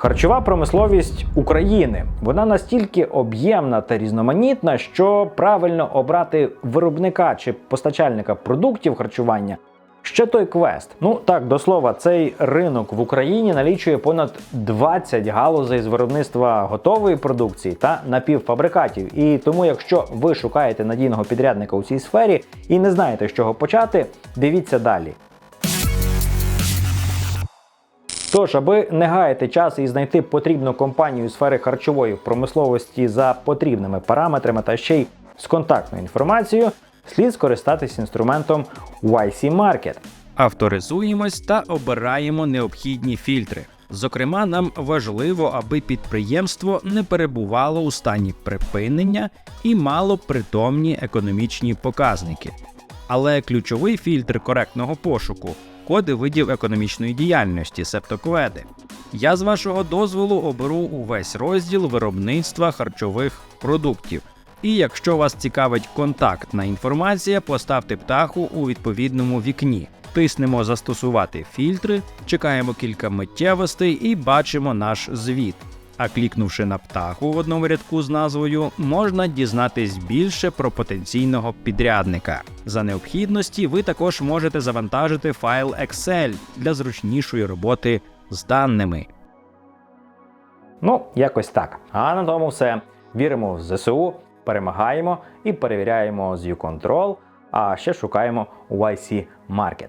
Харчова промисловість України вона настільки об'ємна та різноманітна, що правильно обрати виробника чи постачальника продуктів харчування ще той квест. Ну так до слова, цей ринок в Україні налічує понад 20 галузей з виробництва готової продукції та напівфабрикатів. І тому, якщо ви шукаєте надійного підрядника у цій сфері і не знаєте, з чого почати, дивіться далі. Тож, аби не гаяти час і знайти потрібну компанію сфери харчової промисловості за потрібними параметрами та ще й з контактною інформацією, слід скористатись інструментом YC Market. Авторизуємось та обираємо необхідні фільтри. Зокрема, нам важливо, аби підприємство не перебувало у стані припинення і мало притомні економічні показники. Але ключовий фільтр коректного пошуку коди видів економічної діяльності, септокведи. Я з вашого дозволу оберу увесь розділ виробництва харчових продуктів. І якщо вас цікавить контактна інформація, поставте птаху у відповідному вікні. Тиснемо Застосувати фільтри, чекаємо кілька миттєвостей і бачимо наш звіт. А клікнувши на птаху в одному рядку з назвою, можна дізнатись більше про потенційного підрядника. За необхідності ви також можете завантажити файл Excel для зручнішої роботи з даними. Ну, якось так. А на тому все. Віримо в ЗСУ, перемагаємо і перевіряємо з U-Control, а ще шукаємо YC Market.